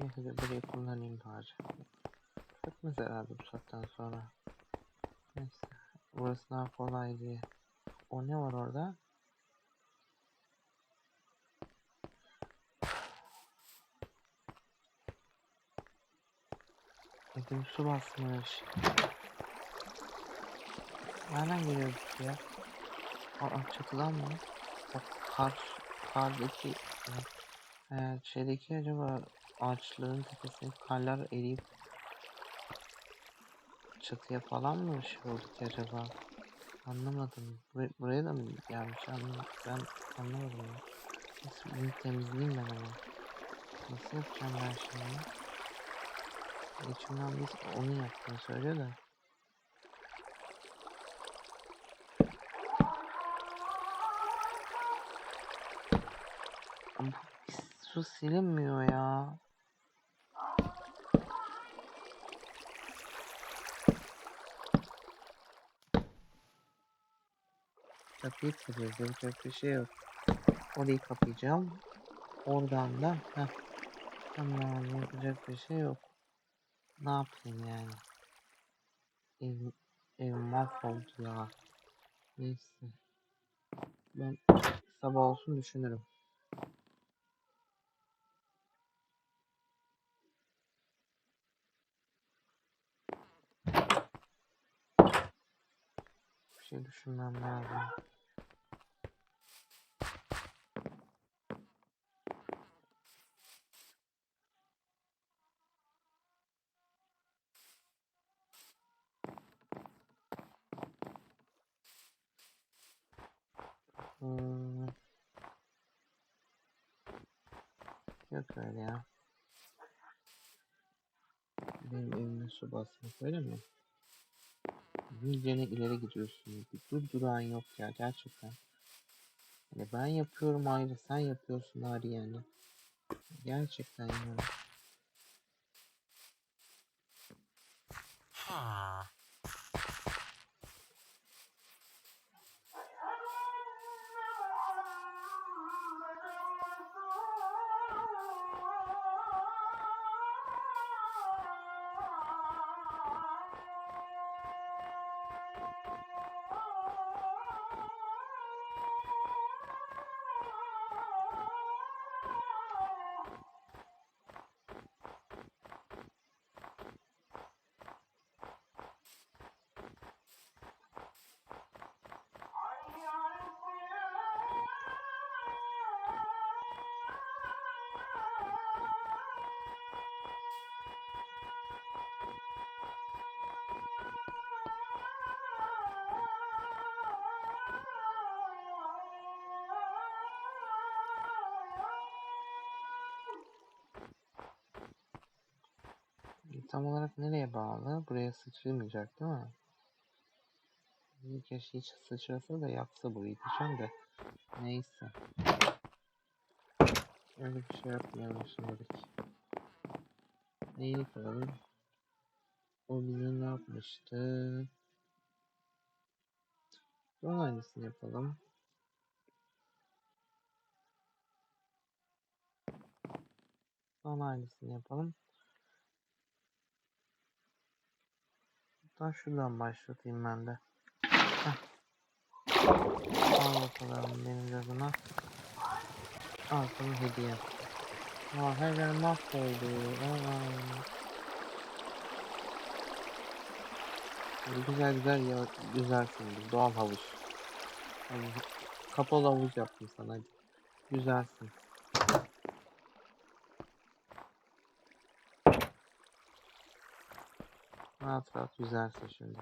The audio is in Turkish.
Neyse burayı kullanayım bari. Çökmez herhalde bu saatten sonra. Neyse. Burası daha kolay diye. O ne var orada? Ekim su basmış. Nereden geliyor bu su ya? Aa çatıdan mı? Bak kar, kardaki e, şeydeki acaba ağaçların tepesindeki karlar eriyip çatıya falan mı şey oldu acaba? Anlamadım. Bur- buraya da mı gelmiş? Anlamadım. Ben anlamadım ya. Nasıl bunu temizleyeyim ben ama. Nasıl yapacağım ben şimdi? İçimden biz onu yaptığını söylüyor da. Ama su silinmiyor ya. Kapıyı kırıyoruz. Yapacak bir şey yok. Orayı kapayacağım. Oradan da heh. Tamam yapacak bir şey yok. Ne yapayım yani? Ev, ev mahvoldu ya. Neyse. Ben sabah olsun düşünürüm. Şey düşünmem lazım. Hmm. Yok öyle. Benim evime su öyle mi? Yüzlerine ileri gidiyorsun. Bir dur duran yok ya gerçekten. Hani ben yapıyorum ayrı sen yapıyorsun ayrı yani. Gerçekten yani. Tam olarak nereye bağlı? Buraya sıçramayacak değil mi? İyi keşke hiç sıçrasa da yapsa burayı diyeceğim de. Neyse. Öyle bir şey yapmayalım şimdilik. Neyi kıralım? O bize ne yapmıştı? Son aynısını yapalım. Son aynısını yapalım. Hatta şuradan başlatayım ben de. Heh. Al bakalım benim adına. Al sana hediye. Aa her yer mahvoldu. Aa. Böyle güzel güzel ya güzelsin bir doğal havuz. Yani kapalı havuz yaptım sana. Güzelsin. Rahat rahat güzelsin şimdi.